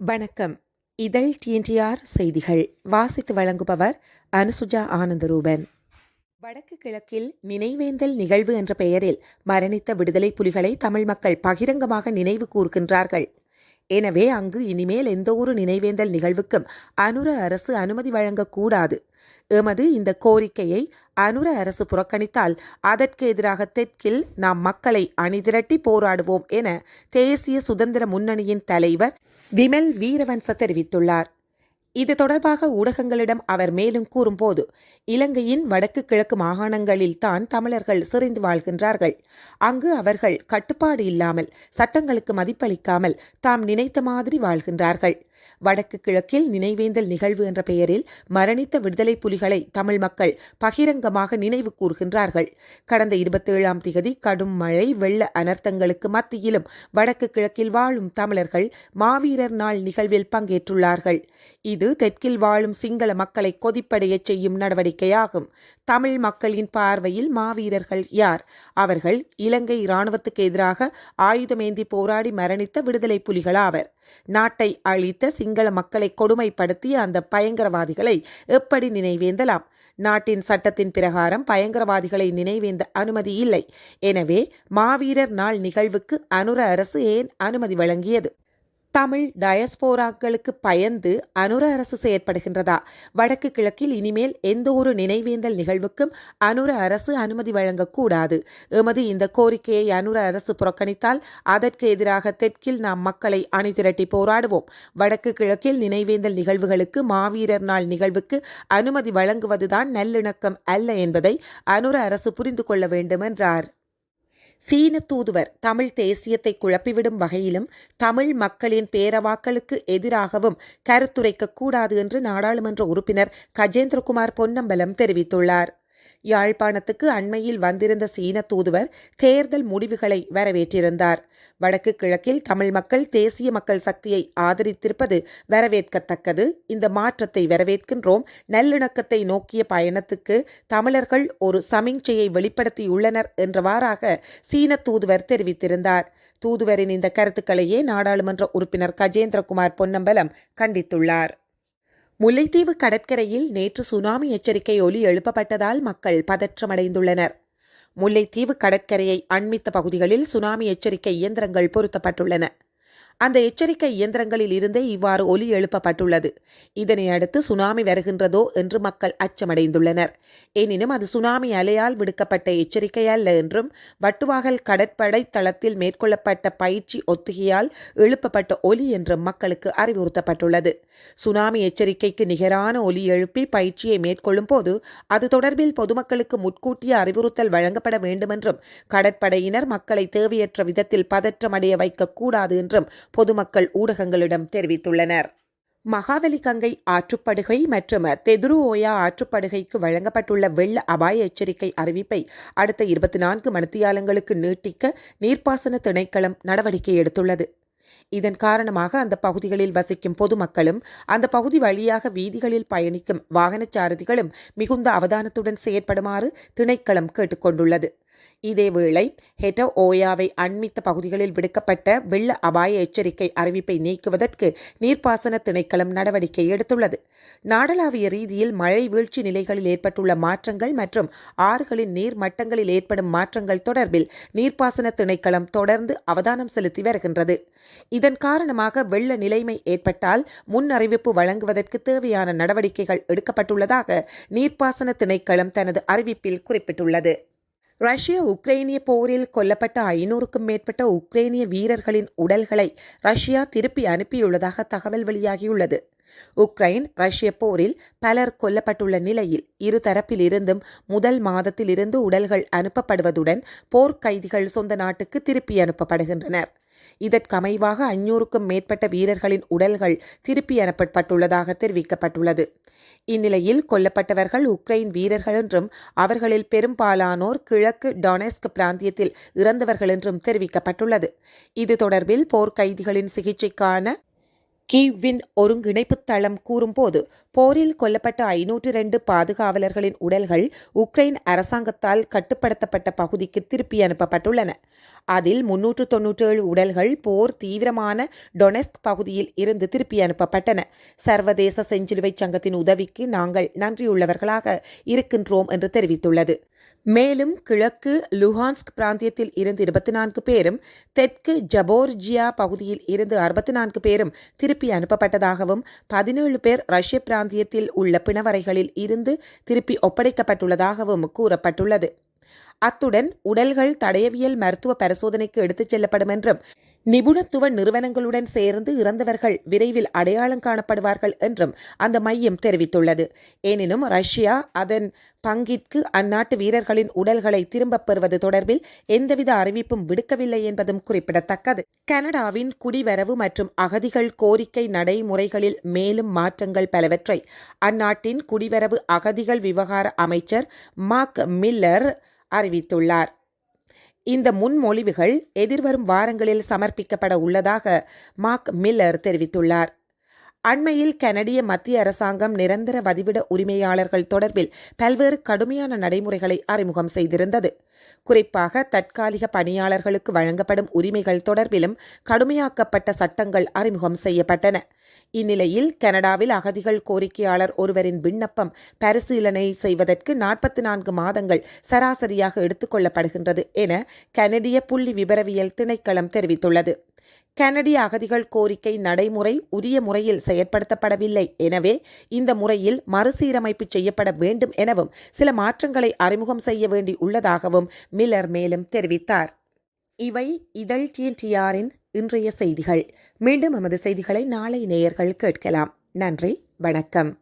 வணக்கம். இதழ் டிஎன்டிஆர் செய்திகள். வாசித்து வழங்குபவர் அனுசுஜா ஆனந்தரூபன். வடக்கு கிழக்கில் நினைவேந்தல் நிகழ்வு என்ற பெயரில் மரணித்த விடுதலை புலிகளை தமிழ் மக்கள் பகிரங்கமாக நினைவு கூர்கின்றார்கள். எனவே அங்கு இனிமேல் எந்தவொரு நினைவேந்தல் நிகழ்வுக்கும் அனுர அரசு அனுமதி வழங்கக்கூடாது. எமது இந்த கோரிக்கையை அனுர அரசு புறக்கணித்தால் அதற்கு எதிராக தெற்கில் நாம் மக்களை அணிதிரட்டி போராடுவோம் என தேசிய சுதந்திர முன்னணியின் தலைவர் விமல் வீரவன்ச தெரிவித்துள்ளார். இது தொடர்பாக ஊடகங்களிடம் அவர் மேலும் கூறும்போது இலங்கையின் வடக்கு கிழக்கு மாகாணங்களில் தான் தமிழர்கள் சிறைந்து வாழ்கின்றார்கள். அங்கு அவர்கள் கட்டுப்பாடு இல்லாமல் சட்டங்களுக்கு மதிப்பளிக்காமல் தாம் நினைத்த மாதிரி வாழ்கின்றார்கள். வடக்கு கிழக்கில் நினைவேந்தல் நிகழ்வு என்ற பெயரில் மரணித்த விடுதலை புலிகளை தமிழ் மக்கள் பகிரங்கமாக நினைவு கூறுகின்றார்கள் கடந்த இருபத்தேழாம் திகதி கடும் மழை வெள்ள அனர்த்தங்களுக்கு மத்தியிலும் வடக்கு கிழக்கில் வாழும் தமிழர்கள் மாவீரர் நாள் நிகழ்வில் பங்கேற்றுள்ளார்கள். இது தெற்கில் வாழும் சிங்கள மக்களை கொதிப்படையச் செய்யும் நடவடிக்கையாகும். தமிழ் மக்களின் பார்வையில் மாவீரர்கள் யார்? அவர்கள் இலங்கை இராணுவத்துக்கு எதிராக ஆயுதமேந்தி போராடி மரணித்த விடுதலை புலிகளாவர் நாட்டை அழித்த சிங்கள மக்களை கொடுமைப்படுத்திய அந்த பயங்கரவாதிகளை எப்படி நினைவேந்தலாம்? நாட்டின் சட்டத்தின் பிரகாரம் பயங்கரவாதிகளை நினைவேந்த அனுமதி இல்லை. எனவே மாவீரர் நாள் நிகழ்வுக்கு அனுர அரசு ஏன் அனுமதி வழங்கியது? தமிழ் டயஸ்போராக்களுக்கு பயந்து அனுர அரசு செயற்படுகின்றதா? வடக்கு கிழக்கில் இனிமேல் எந்த ஒரு நினைவேந்தல் நிகழ்வுக்கும் அனுர அரசு அனுமதி வழங்கக்கூடாது. எமது இந்த கோரிக்கையை அனுர அரசு புறக்கணித்தால் அதற்கு எதிராக தெற்கில் நாம் மக்களை அணிதிரட்டி போராடுவோம். வடக்கு கிழக்கில் நினைவேந்தல் நிகழ்வுகளுக்கு மாவீரர் நாள் நிகழ்வுக்கு அனுமதி வழங்குவதுதான் நல்லிணக்கம் அல்ல என்பதை அனுர அரசு புரிந்து கொள்ள வேண்டும் என்றார் சீன தூதுவர் தமிழ் தேசியத்தை குழப்பிவிடும் வகையிலும் தமிழ் மக்களின் பேரவாக்களுக்கு எதிராகவும் கருத்துரைக்கக்கூடாது என்று நாடாளுமன்ற உறுப்பினர் கஜேந்திரகுமார் பொன்னம்பலம் தெரிவித்துள்ளார். யாழ்ப்பாணத்துக்கு அண்மையில் வந்திருந்த சீன தூதுவர் தேர்தல் முடிவுகளை வரவேற்றிருந்தார். வடக்கு கிழக்கில் தமிழ் மக்கள் தேசிய மக்கள் சக்தியை ஆதரித்திருப்பது வரவேற்கத்தக்கது. இந்த மாற்றத்தை வரவேற்கின்றோம். நல்லிணக்கத்தை நோக்கிய பயணத்துக்கு தமிழர்கள் ஒரு சமிஞ்சையை வெளிப்படுத்தியுள்ளனர் என்றவாறாக சீன தூதுவர் தெரிவித்திருந்தார். தூதுவரின் இந்த கருத்துக்களையே நாடாளுமன்ற உறுப்பினர் கஜேந்திரகுமார் பொன்னம்பலம் கண்டித்துள்ளார். முல்லைத்தீவு கடற்கரையில் நேற்று சுனாமி எச்சரிக்கை ஒலி எழுப்பப்பட்டதால் மக்கள் பதற்றமடைந்துள்ளனர். முல்லைத்தீவு கடற்கரையை அண்மித்த பகுதிகளில் சுனாமி எச்சரிக்கை இயந்திரங்கள் பொருத்தப்பட்டுள்ளன. அந்த எச்சரிக்கை இயந்திரங்களில் இருந்தே இவ்வாறு ஒலி எழுப்பப்பட்டுள்ளது. இதனை அடுத்து சுனாமி வருகின்றதோ என்று மக்கள் அச்சமடைந்துள்ளனர். எனினும் அது சுனாமி அலையால் விடுக்கப்பட்ட எச்சரிக்கை அல்ல என்றும் வட்டுவாகல் கடற்படை தளத்தில் மேற்கொள்ளப்பட்ட பயிற்சி ஒத்திகையால் எழுப்பப்பட்ட ஒலி என்றும் மக்களுக்கு அறிவுறுத்தப்பட்டுள்ளது. சுனாமி எச்சரிக்கைக்கு நிகரான ஒலி எழுப்பி பயிற்சியை மேற்கொள்ளும் போது அது தொடர்பில் பொதுமக்களுக்கு முன்கூட்டிய அறிவுறுத்தல் வழங்கப்பட வேண்டுமென்றும் கடற்படையினர் மக்களை தேவையற்ற விதத்தில் பதற்றமடைய வைக்கக்கூடாது என்றும் பொதுமக்கள் ஊடகங்களிடம் தெரிவித்துள்ளனர். மகாவலி கங்கை ஆற்றுப்படுகை மற்றும் தெதுரு ஓயா ஆற்றுப்படுகைக்கு வழங்கப்பட்டுள்ள வெள்ள அபாய எச்சரிக்கை அறிவிப்பை அடுத்த இருபத்தி நான்கு மணித்தியாலங்களுக்கு நீட்டிக்க நீர்ப்பாசன திணைக்களம் நடவடிக்கை எடுத்துள்ளது. இதன் காரணமாக அந்த பகுதிகளில் வசிக்கும் பொதுமக்களும் அந்த பகுதி வழியாக வீதிகளில் பயணிக்கும் வாகனச்சாரதிகளும் மிகுந்த அவதானத்துடன் செயற்படுமாறு திணைக்களம் கேட்டுக்கொண்டுள்ளது. இதேவேளை ஹெட்டோ ஓயாவை அண்மித்த பகுதிகளில் விடுக்கப்பட்ட வெள்ள அபாய எச்சரிக்கை அறிவிப்பை நீக்குவதற்கு நீர்ப்பாசன திணைக்களம் நடவடிக்கை எடுத்துள்ளது. நாடளாவிய ரீதியில் மழை வீழ்ச்சி நிலைகளில் ஏற்பட்டுள்ள மாற்றங்கள் மற்றும் ஆறுகளின் நீர் மட்டங்களில் ஏற்படும் மாற்றங்கள் தொடர்பில் நீர்ப்பாசன திணைக்களம் தொடர்ந்து அவதானம் செலுத்தி வருகின்றது. இதன் காரணமாக வெள்ள நிலைமை ஏற்பட்டால் முன் அறிவிப்பு வழங்குவதற்கு தேவையான நடவடிக்கைகள் எடுக்கப்பட்டுள்ளதாக நீர்ப்பாசன திணைக்களம் தனது அறிவிப்பில் குறிப்பிட்டுள்ளது. ரஷ்ய உக்ரைனிய போரில் கொல்லப்பட்ட ஐநூறுக்கும் மேற்பட்ட உக்ரைனிய வீரர்களின் உடல்களை ரஷ்யா திருப்பி அனுப்பியுள்ளதாக தகவல் வெளியாகியுள்ளது. உக்ரைன் ரஷ்ய போரில் பலர் கொல்லப்பட்டுள்ள நிலையில் இரு தரப்பிலிருந்தும் முதல் மாதத்திலிருந்து உடல்கள் அனுப்பப்படுவதுடன் போர்க் கைதிகள் சொந்த நாட்டுக்கு திருப்பி அனுப்பப்படுகின்றனர். இதற்கமைவாக ஐநூறுக்கும் மேற்பட்ட வீரர்களின் உடல்கள் திருப்பி அனுப்பப்பட்டுள்ளதாக தெரிவிக்கப்பட்டுள்ளது. இந்நிலையில் கொல்லப்பட்டவர்கள் உக்ரைன் வீரர்கள் என்றும் அவர்களில் பெரும்பாலானோர் கிழக்கு டொனெஸ்க் பிராந்தியத்தில் இறந்தவர்கள் என்றும் தெரிவிக்கப்பட்டுள்ளது. இது தொடர்பில் போர்க்கைதிகளின் சிகிச்சைக்கான கீவ்வின் ஒருங்கிணைப்பு தளம் கூறும்போது போரில் கொல்லப்பட்ட ஐநூற்று ரெண்டு பாதுகாவலர்களின் உடல்கள் உக்ரைன் அரசாங்கத்தால் கட்டுப்படுத்தப்பட்ட பகுதிக்கு திருப்பி அனுப்பப்பட்டுள்ளன. அதில் முன்னூற்று தொன்னூற்றேழு உடல்கள் போர் தீவிரமான டொனெஸ்க் பகுதியில் இருந்து திருப்பி அனுப்பப்பட்டன. சர்வதேச செஞ்சிலுவை சங்கத்தின் உதவிக்கு நாங்கள் நன்றியுள்ளவர்களாக இருக்கின்றோம் என்று தெரிவித்துள்ளது. மேலும் கிழக்கு லுஹான்ஸ்க் பிராந்தியத்தில் இருந்து இருபத்தி நான்கு பேரும் தெற்கு ஜபோர்ஜியா பகுதியில் இருந்து அறுபத்தி நான்கு பேரும் திருப்பி அனுப்பப்பட்டதாகவும் பதினேழு பேர் ரஷ்ய பிராந்தியத்தில் உள்ள பிணவரைகளில் இருந்து திருப்பி ஒப்படைக்கப்பட்டுள்ளதாகவும் கூறப்பட்டுள்ளது. அத்துடன் உடல்கள் தடயவியல் மருத்துவ பரிசோதனைக்கு எடுத்துச் செல்லப்படும் என்றும் நிபுணத்துவ நிறுவனங்களுடன் சேர்ந்து இறந்தவர்கள் விரைவில் அடையாளம் காணப்படுவார்கள் என்றும் அந்த மையம் தெரிவித்துள்ளது. எனினும் ரஷ்யா அதன் பங்கிற்கு அந்நாட்டு வீரர்களின் உடல்களை திரும்பப் பெறுவது தொடர்பில் எந்தவித அறிவிப்பும் விடுக்கவில்லை என்பதும் குறிப்பிடத்தக்கது. கனடாவின் குடிவரவு மற்றும் அகதிகள் கோரிக்கை நடைமுறைகளில் மேலும் மாற்றங்கள் பலவற்றை அந்நாட்டின் குடிவரவு அகதிகள் விவகார அமைச்சர் மார்க் மில்லர் அறிவித்துள்ளார். இந்த முன்மொழிவுகள் எதிர்வரும் வாரங்களில் சமர்ப்பிக்கப்பட உள்ளதாக மார்க் மில்லர் தெரிவித்துள்ளார். அண்மையில் கனடிய மத்திய அரசாங்கம் நிரந்தர வதிவிட உரிமையாளர்கள் தொடர்பில் பல்வேறு கடுமையான நடைமுறைகளை அறிமுகம் செய்திருந்தது. குறிப்பாக தற்காலிக பணியாளர்களுக்கு வழங்கப்படும் உரிமைகள் தொடர்பிலும் கடுமையாக்கப்பட்ட சட்டங்கள் அறிமுகம் செய்யப்பட்டன. இந்நிலையில் கனடாவில் அகதிகள் கோரிக்கையாளர் ஒருவரின் விண்ணப்பம் பரிசீலனை செய்வதற்கு நாற்பத்தி நான்கு மாதங்கள் சராசரியாக எடுத்துக்கொள்ளப்படுகின்றது என கனடிய புள்ளி விபரவியல் திணைக்களம் தெரிவித்துள்ளது. கனடிய அகதிகள் கோரிக்கை நடைமுறை உரிய முறையில் செயற்படுத்தப்படவில்லை. எனவே இந்த முறையில் மறுசீரமைப்பு செய்யப்பட வேண்டும் எனவும் சில மாற்றங்களை அறிமுகம் செய்ய வேண்டி உள்ளதாகவும் மில்லர் மேலும் தெரிவித்தார். இவை இதழ் டிஎன்டிஆரின் இன்றைய செய்திகள். மீண்டும் எமது செய்திகளை நாளை நேயர்கள் கேட்கலாம். நன்றி வணக்கம்.